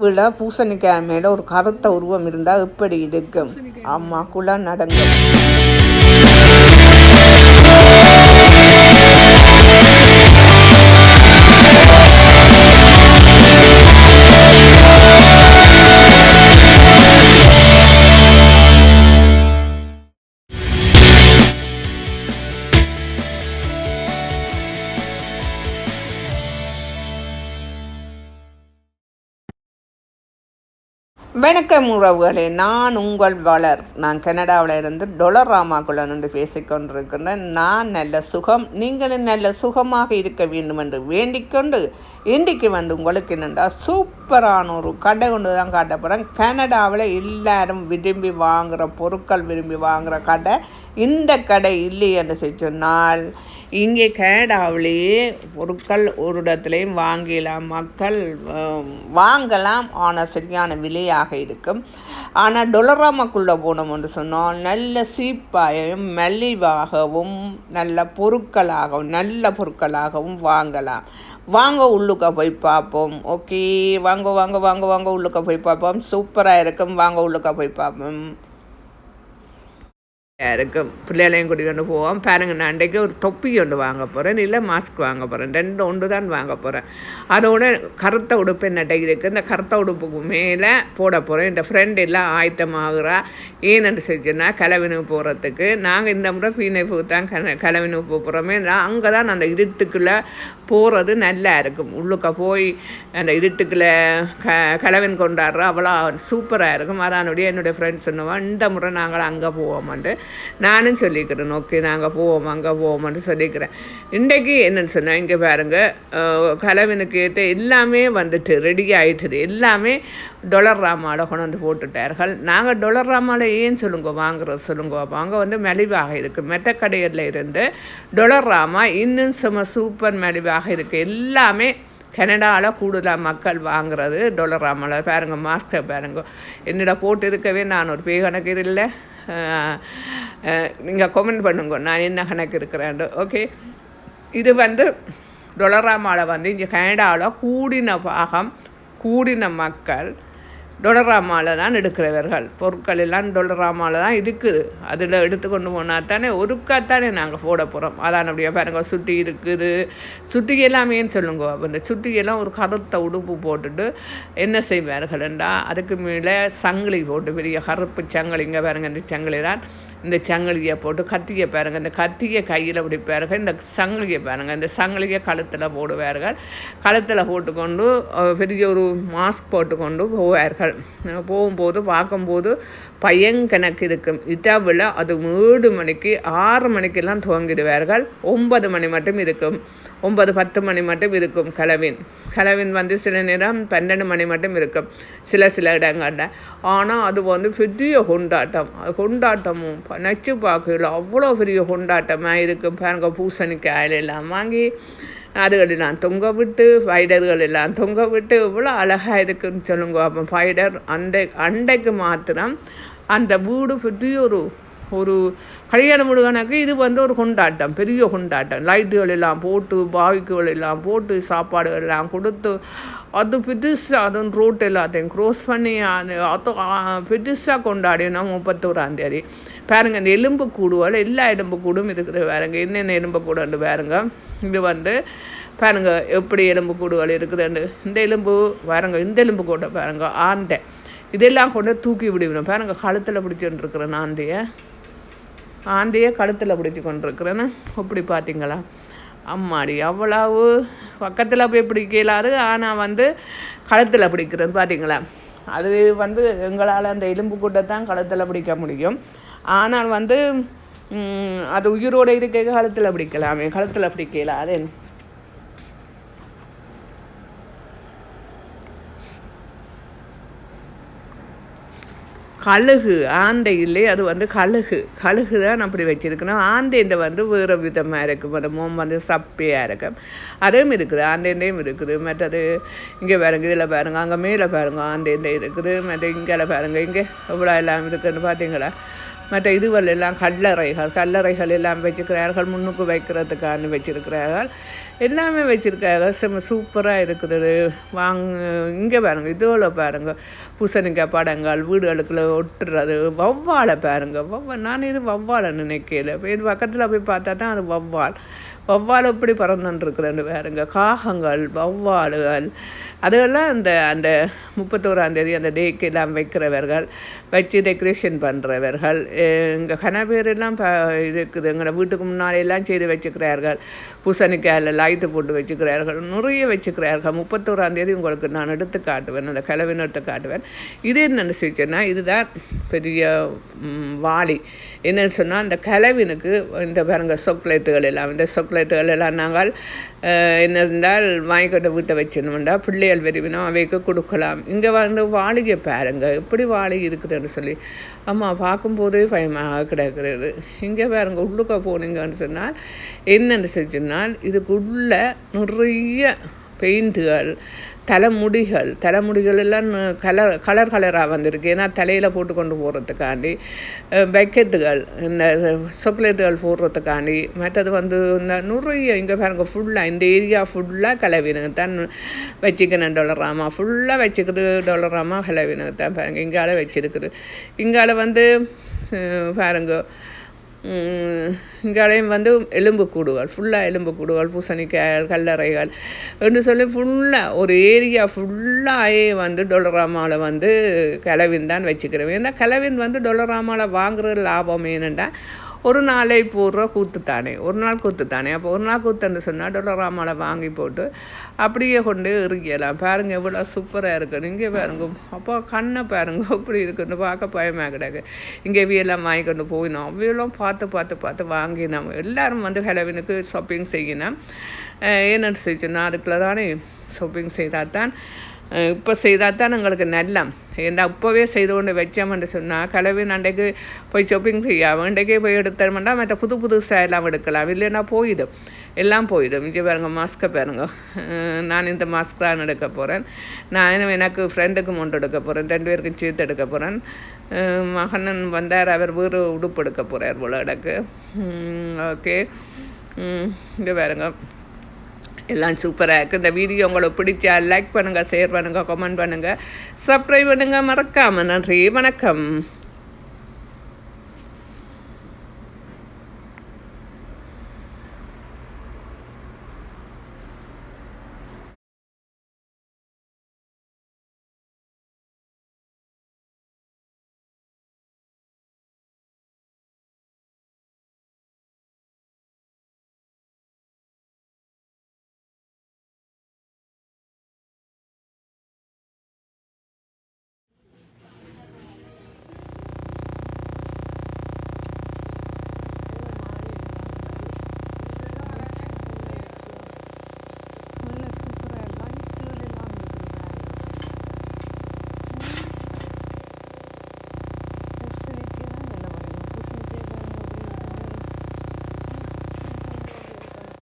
விழா பூசணிக்காய் மேலே ஒரு கருத்த உருவம் இருந்தால் எப்படி இருக்கும்? ஆமா குலா நடங்கும் வணக்கம் உறவுகளே நான் உங்கள் வளர். நான் கனடாவில் இருந்து டொலர் ராமாக்குள்ள நின்று பேசிக்கொண்டிருக்கின்றேன் நான் நல்ல சுகம் நீங்களும் நல்ல சுகமாக இருக்க வேண்டும் என்று வேண்டிக்கொண்டு இன்றைக்கு வந்து உங்களுக்கு என்னென்றா சூப்பரான ஒரு கடை கொண்டு தான் காட்ட போகிறேன் கனடாவில் எல்லாரும் விரும்பி வாங்குகிற பொருட்கள் விரும்பி வாங்குகிற கடை இந்த கடை இல்லை என்று சொன்னால் இங்கே கனடாவிலேயே பொருட்கள் ஒரு இடத்துலையும் வாங்கலாம் மக்கள் வாங்கலாம். ஆனால் சரியான விலையாக இருக்கும். ஆனால் டொலராமாக்குள்ளே போனோம் என்று சொன்னால் நல்ல சீப்பாயும் மலிவாகவும் நல்ல பொருட்களாகவும் நல்ல பொருட்களாகவும் வாங்கலாம். வாங்க உள்ளுக்க போய் பார்ப்போம். ஓகே வாங்க வாங்க வாங்க வாங்க உள்ளுக்க போய் பார்ப்போம். சூப்பராக இருக்கும். வாங்க உள்ளுக்க போய் பார்ப்போம். இருக்கும் பிள்ளைகளையும் கூட்டிகிட்டு போவோம் பாருங்க நான் அன்றைக்கு ஒரு தொப்பி ஒன்று வாங்க போகிறேன் இல்லை மாஸ்க் வாங்க போகிறேன் ரெண்டு ஒன்று தான் வாங்க போகிறேன் அதோட கருத்த உடுப்பு என்னட்ட இருக்குது இந்த கருத்த உடுப்புக்கு மேலே போட போகிறேன் இந்த ஃப்ரெண்ட் எல்லாம் ஆயத்தமாகறா ஏன்னு சொல்லிச்சுன்னா கிளவினு போகிறதுக்கு நாங்கள் இந்த முறை பீனைப்பு தான் க கிளவினு போகிறோமே நான் அங்கே தான் அந்த இருட்டுக்குள்ளே போகிறது நல்லா இருக்கும் உள்ளுக்க போய் அந்த இருட்டுக்குள்ளே க கிளவின் கொண்டாடுற அவ்வளோ சூப்பராக இருக்கும் அதானுடைய என்னுடைய ஃப்ரெண்ட்ஸ் சொன்னவன் இந்த முறை நாங்கள் அங்கே போவோம்ன்ட்டு நானும் சொல்லிக்கிறேன் ஓகே நாங்கள் போவோம் அங்கே போவோம்னு சொல்லிக்கிறேன். இன்றைக்கு என்னென்னு சொன்னால் இங்கே பாருங்கள் கலவனுக்கு ஏற்ற எல்லாமே வந்துட்டு ரெடி ஆயிட்டுது. எல்லாமே டொலர் ராமாவில் கொண்டு வந்து போட்டுட்டார்கள். நாங்கள் டொலர் ராமாவில் ஏன் சொல்லுங்க வாங்குற சொல்லுங்க அப்போ அங்கே வந்து மலிவாக இருக்குது மெட்டக்கடையில் இருந்து டொலர் ராமா இன்னும் சும சூப்பர் மலிவாக இருக்குது எல்லாமே கனடாவில் கூடுதலாக மக்கள் வாங்குறது டொலர் ராமாவில் பாருங்க மாஸ்கை பாருங்க. என்னிட போட்டு இருக்கவே நான் ஒரு பேய் கணக்கு இல்லை. நீங்கள் கமெண்ட் பண்ணுங்க. நான் என்ன கணக்கு இருக்கிறேன் ஓகே இது வந்து டொலராமாவில் வந்து இங்கே கனடாவில் கூடின பாகம் கூடின மக்கள் டொலராமாவில் தான் எடுக்கிறவர்கள். பொருட்கள் எல்லாம் டொலராமாவில் தான் இருக்குது. அதில் எடுத்து கொண்டு போனால் தானே ஒருக்காத்தானே நாங்கள் போட போகிறோம் அதான் அப்படியே பாருங்க சுத்தி இருக்குது. சுத்தி எல்லாமேன்னு சொல்லுங்க? அந்த இந்த சுத்தியெல்லாம் ஒரு கருத்த உடுப்பு போட்டுட்டு என்ன செய்வார்கள்டா அதுக்கு மேலே சங்கிலி போட்டு பெரிய கருப்பு சங்கிலி இங்கே பாருங்க இந்த சங்கிலி தான் இந்த சங்கிலியை போட்டு கத்தியை பாருங்க இந்த கத்தியை கையில் பிடிப்பார்கள் இந்த சங்கிலியை பாருங்க இந்த சங்கிலியை கழுத்தில் போடுவார்கள். கழுத்தில் போட்டுக்கொண்டு பெரிய ஒரு மாஸ்க் போட்டுக்கொண்டு போவார்கள். அஹ், போகும்போது பார்க்கும்போது பயங்கணக்கு இருக்கும் இட்டாவில் அது ஏழு மணிக்கு ஆறு மணிக்கெல்லாம் துவங்கிடுவார்கள். ஒன்பது மணி மட்டும் இருக்கும். ஒன்பது பத்து மணி மட்டும் இருக்கும் கலவின். கலவின் வந்து சில நேரம் பன்னெண்டு மணி மட்டும் இருக்கும். சில சில இடங்களில். ஆனால் அது வந்து பெரிய கொண்டாட்டம். அது கொண்டாட்டமும் நச்சு பார்க்கல அவ்வளோ பெரிய கொண்டாட்டமாக இருக்கும் பாருங்கள் பூசணிக்காயில் எல்லாம் வாங்கி அதுகளெல்லாம் தொங்க விட்டு ஃபைடர்கள் எல்லாம் தொங்க விட்டு இவ்வளோ அழகாக இருக்குன்னு சொல்லுங்க. அப்போ ஃபைடர் அந்த அண்டைக்கு மாத்திரம் அந்த வீடு பெரிய ஒரு ஒரு கல்யாண வீடு கணக்கு இது வந்து ஒரு கொண்டாட்டம் பெரிய கொண்டாட்டம். லைட்டுகள் எல்லாம் போட்டு பாவிக்குகள் எல்லாம் போட்டு சாப்பாடுகள் எல்லாம் கொடுத்து அது பெருசாக அதுவும் ரோட் எல்லாத்தையும் க்ரோஸ் பண்ணி அது அது பெருசாக கொண்டாடினா முப்பத்தோராந்தேதி பாருங்க இந்த எலும்பு கூடுவால் எல்லா எலும்பு கூடும் இருக்குது பாருங்க. என்னென்ன எலும்பு கூடண்டு பாருங்க. இது வந்து பாருங்க எப்படி எலும்பு கூடுகள் இருக்குதுன்னு. இந்த எலும்பு பாருங்க இந்த எலும்பு கூட பாருங்க ஆந்தை இதெல்லாம் கொண்டு தூக்கி விடுவிடும் பாருங்க கழுத்தில் பிடிச்சிட்டு இருக்கிறேன் ஆந்தையை. ஆந்தையை கழுத்தில் பிடிச்சி கொண்டிருக்கிறேன்னு. அப்படி பார்த்தீங்களா? அம்மாடி அவ்வளவு பக்கத்தில் போய் பிடிக்கலாது ஆனால் வந்து கழுத்தில் பிடிக்கிறது பார்த்தீங்களா? அது வந்து எங்களால் அந்த எலும்பு கூட்டத்தான் கழுத்தில் பிடிக்க முடியும். ஆனால் வந்து அது உயிரோடு இருக்க கழுத்தில் பிடிக்கலாமே கழுத்தில் பிடிக்கலாம் அது கழுகு ஆந்தை இல்லை அது வந்து கழுகு. கழுகு தான் அப்படி வச்சுருக்கணும். ஆந்தைந்த வந்து வேறு விதமாக இருக்கும் அந்த மோம் வந்து சப்பையாக இருக்கும் அதுவும் இருக்குது. ஆந்தைந்தையும் இருக்குது. மற்றது இங்கே பாருங்க இதில் பாருங்க அங்கே மேலே பாருங்க ஆந்தைந்தை இருக்குது. மற்ற இங்கே பாருங்க இங்கே எவ்வளோ எல்லாம் இருக்குதுன்னு பார்த்தீங்களா? மற்ற இதுவல் எல்லாம் கல்லறைகள் கல்லறைகள் எல்லாம் வச்சுக்கிறார்கள் முன்னுக்கு வைக்கிறதுக்கான வச்சிருக்கிறார்கள். எல்லாமே வச்சுருக்கார்கள் செம்ம சூப்பராக இருக்குது. வாங்க இங்கே பாருங்க இதோட பாருங்கள் பூசணிக்காய் படங்கள் வீடுகளுக்குள்ள ஒட்டுறது வௌவாலை பாருங்க. வௌவால் நான் இது வௌவாலை நினைக்கல. இது பக்கத்தில் போய் பார்த்தா தான் அது வௌவால். வௌவால் எப்படி பறந்துட்டுருக்குறேன்னு பாருங்க. காகங்கள் வவ்வாலுகள் அதெல்லாம் அந்த அந்த முப்பத்தோராந்தேதி அந்த டேக்கு எல்லாம் வைக்கிறவர்கள் வச்சு டெக்கரேஷன் பண்ணுறவர்கள் எங்கள் கன ப இருக்குது. எங்களை வீட்டுக்கு முன்னாலே எல்லாம் செய்து வச்சுக்கிறார்கள். பூசணிக்காயில் லாய்த்து போட்டு வச்சுக்கிறார்கள். நிறைய வச்சுக்கிறார்கள். முப்பத்தோராந்தேதி உங்களுக்கு நான் எடுத்து காட்டுவேன் அந்த கிழவின் எடுத்து காட்டுவேன். இது என்ன செஞ்சேன்னா இதுதான் பெரிய வாளி. என்னன்னு சொன்னால் அந்த கிளவினுக்கு இந்த பாருங்கள் சொக்லேட்டுகள் எல்லாம் இந்த சாக்லேட்டுகள் எல்லாம் நாங்கள் என்ன இருந்தால் வாங்கிக்கிட்ட வீட்டை வச்சிருந்தோம்டா பிள்ளைகள் விரும்பினோம் அவைக்கு கொடுக்கலாம். இங்கே வந்து வாளிகை பாருங்க எப்படி வாளிகை இருக்குதுன்னு சொல்லி. அம்மா பார்க்கும்போதே பயமாக கிடக்கிறது. இங்கே பாருங்க உள்ளுக்க போனீங்கன்னு சொன்னால் என்னென்னு சொன்னால் இதுக்குள்ளே நிறைய பெயிண்ட்டுகள் தலைமுடிகள் தலைமுடிகள் எல்லாம் கலர் கலர் கலராக வந்திருக்கு. ஏன்னா தலையில் போட்டு கொண்டு போகிறதுக்காண்டி பக்கெட்டுகள் இந்த சாக்லேட்டுகள் போடுறதுக்காண்டி மற்றது வந்து இந்த நிறைய இங்கே பாருங்க ஃபுல்லாக இந்த ஏரியா ஃபுல்லாக கலவினுங்க தான் வச்சுக்கணும் டொலராமா ஃபுல்லாக வச்சுக்கிறது டொலராமா கலவினுங்க தான் பாருங்கள் இங்கால வச்சிருக்குது. இங்கால வந்து பாருங்கள் கடையும் இங்கேயும் வந்து எலும்பு கூடுகள் ஃபுல்லாக எலும்பு கூடுகள் பூசணிக்காய்கள் கல்லறைகள் என்று சொல்லி ஃபுல்லாக ஒரு ஏரியா ஃபுல்லாகவே வந்து டொலராமாவில் வந்து கலவின் தான் வச்சுக்கிறோம். ஏன்னா கலவின் வந்து டொலராமாவில் வாங்குற லாபம். என்னென்னா ஒரு நாளை போடுற கூத்துத்தானே ஒரு நாள் கூத்துத்தானே அப்போ ஒரு நாள் கூத்துன்னு சொன்னால் டொலராமாவில் வாங்கி போட்டு அப்படியே கொண்டு எறிக்கலாம் பாருங்கள் எவ்வளோ சூப்பராக இருக்கணும் இங்கே பாருங்க அப்போ கண்ணை பாருங்க அப்படி இருக்குன்னு பார்க்க பயமாக கிடக்கு. இங்கே வியெல்லாம் வாங்கி கொண்டு போயினோம் அவையெல்லாம் பார்த்து பார்த்து பார்த்து வாங்கினோம் எல்லாரும் வந்து ஹெலவினுக்கு ஷாப்பிங் செய்யணும் என்னென்னு செய்யணும் அதுக்குள்ள தானே ஷாப்பிங் செய்தால் தான் இப்போ செய்தால் தான் எங்களுக்கு நல்லம். ஏன்னா இப்போவே செய்து கொண்டு வச்சோம்னு சொன்னால் கலவின் அன்றைக்கு போய் ஷாப்பிங் செய்யாமல் இன்றைக்கே போய் எடுத்தோம்னா மற்ற புது புதுசாக எல்லாம் எடுக்கலாம். இல்லைன்னா போயிடும். எல்லாம் போயிடும். இங்கே பாருங்க மாஸ்க்கை பாருங்க. நான் இந்த மாஸ்க் தான் எடுக்க போகிறேன் நான் எனக்கு ஃப்ரெண்டுக்கு ஒன்று எடுக்க போகிறேன் ரெண்டு பேருக்கும் சேர்த்து எடுக்க போகிறேன் மகனன் வந்தார். அவர் வேறு உடுப்பு எடுக்க போகிறார் போல எனக்கு ஓகே இங்கே பாருங்க. எல்லாம் சூப்பராக இருக்குது இந்த வீடியோ உங்களுக்கு பிடிச்சா லைக் பண்ணுங்கள் ஷேர் பண்ணுங்கள் கமெண்ட் பண்ணுங்கள் சப்ஸ்கிரைப் பண்ணுங்கள் மறக்காமல் நன்றி வணக்கம்.